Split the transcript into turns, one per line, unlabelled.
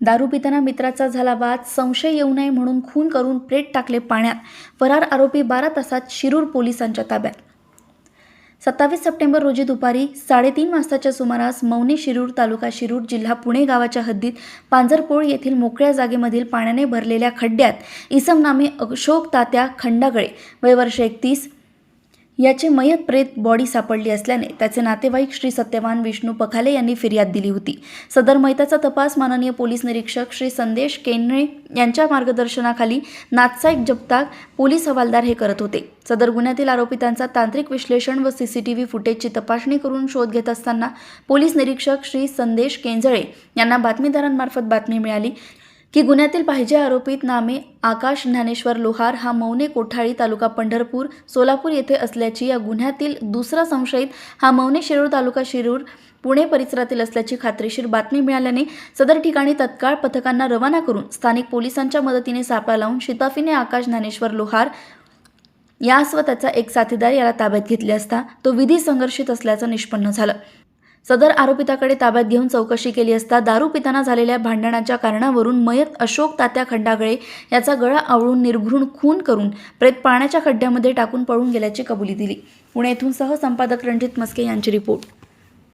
दारू पिताना मित्राचा झाला वाद संशय येऊ नये म्हणून खून करून प्लेट टाकले पाण्यात फरार आरोपी बारा तासात शिरूर पोलिसांच्या ताब्यात. सत्तावीस सप्टेंबर रोजी दुपारी साडेतीन वाजताच्या सुमारास मौनी शिरूर तालुका शिरूर जिल्हा पुणे गावाच्या हद्दीत पांजरपोळ येथील मोकळ्या जागेमधील पाण्याने भरलेल्या खड्ड्यात इसम नामे अशोक तात्या खंडागळे वय वर्ष एकतीस याचे मयत प्रेत बॉडी सापडली असल्याने त्याचे नातेवाईक श्री सत्यवान विष्णू पखाले यांनी फिर्याद दिली होती. सदर मैताचा तपास माननीय पोलीस निरीक्षक श्री संदेश केंद्रे यांच्या मार्गदर्शनाखाली नातसाईक जगताप पोलीस हवालदार हे करत होते. सदर गुन्ह्यातील आरोपितांचा तांत्रिक विश्लेषण व सीसीटीव्ही फुटेजची तपासणी करून शोध घेत असताना पोलीस निरीक्षक श्री संदेश केंजळे यांना बातमीदारांमार्फत बातमी मिळाली. की गुन्ह्यातील पाहिजे आरोपित नामे आकाश ज्ञानेश्वर लोहार हा मौने कोठाळी तालुका पंढरपूर सोलापूर येथे असल्याची या गुन्ह्यातील दुसरा संशयित हा मौने शिरूर तालुका शिरूर पुणे परिसरातील असल्याची खात्रीशीर बातमी मिळाल्याने सदर ठिकाणी तत्काळ पथकांना रवाना करून स्थानिक पोलिसांच्या मदतीने सापळा लावून शिताफीने आकाश ज्ञानेश्वर लोहार यास व त्याचा एक साथीदार याला ताब्यात घेतले असता तो विधी संघर्षित असल्याचं निष्पन्न झालं. सदर आरोपिताकडे ताब्यात घेऊन चौकशी केली असता दारू पिताना झालेल्या भांडणाच्या कारणावरून मयत अशोक तात्या खंडागळे याचा गळा आवळून निर्घृण खून करून प्रेत पाण्याच्या खड्ड्यामध्ये टाकून पळून गेल्याची कबुली दिली. पुणे येथून सहसंपादक रणजित मस्के यांची रिपोर्ट.